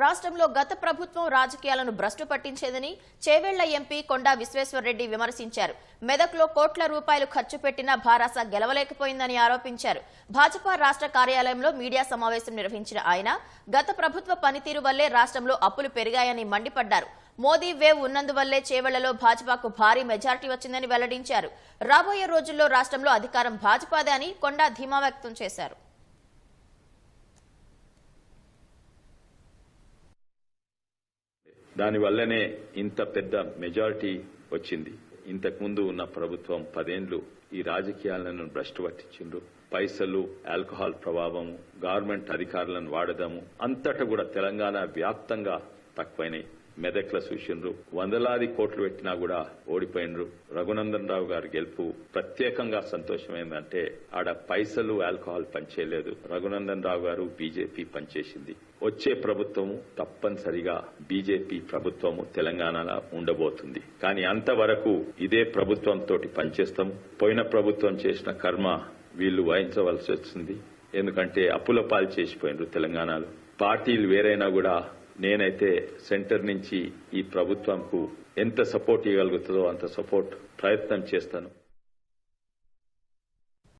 రాష్ట్రంలో గత ప్రభుత్వం రాజకీయాలను భ్రష్టు పట్టించేదని చేవెళ్ళ ఎంపీ కొండా విశ్వేశ్వరరెడ్డి విమర్శించారు. మెదక్లో కోట్ల రూపాయలు ఖర్చు పెట్టినా భారాస గెలవలేకపోయిందని ఆరోపించారు. భాజపా రాష్ట్ర కార్యాలయంలో మీడియా సమావేశం నిర్వహించిన ఆయన గత ప్రభుత్వ పనితీరు వల్లే రాష్ట్రంలో అప్పులు పెరిగాయని మండిపడ్డారు. మోదీ వేవ్ ఉన్నందువల్లే చేవెళ్ళలో భాజపాకు భారీ మెజార్టీ వచ్చిందని వెల్లడించారు. రాబోయే రోజుల్లో రాష్ట్రంలో అధికారం భాజపాదే అని కొండా ధీమా వ్యక్తం చేశారు. దానివల్లనే ఇంత పెద్ద మెజారిటీ వచ్చింది. ఇంతకుముందు ఉన్న ప్రభుత్వం పదేండ్లు ఈ రాజకీయాలను భ్రష్టు పట్టించిండ్రు పైసలు ఆల్కహాల్ ప్రభావము గవర్నమెంట్ అధికారులను వాడదాము అంతటా కూడా తెలంగాణ వ్యాప్తంగా తక్కువైనాయి. మెదక్ల చూసిండ్రు వందలాది కోట్లు పెట్టినా కూడా ఓడిపోయినరు. రఘునందన్ రావు గారి గెలుపు ప్రత్యేకంగా సంతోషమైందంటే ఆడ పైసలు ఆల్కహాల్ పనిచేయలేదు. రఘునందన్ రావు గారు బీజేపీ పనిచేసింది. వచ్చే ప్రభుత్వము తప్పనిసరిగా బీజేపీ ప్రభుత్వము తెలంగాణలో ఉండబోతుంది. కానీ అంతవరకు ఇదే ప్రభుత్వంతో పనిచేస్తాము. పోయిన ప్రభుత్వం చేసిన కర్మ వీళ్ళు వహించవలసి వచ్చింది. ఎందుకంటే అప్పుల పాలు చేసిపోయినరు తెలంగాణలో. పార్టీలు వేరైనా కూడా నేనైతే సెంటర్ నుంచి ఈ ప్రభుత్వంకు ఎంత సపోర్ట్ ఇవ్వగలుగుతుందో అంత సపోర్ట్ ప్రయత్నం చేస్తాను.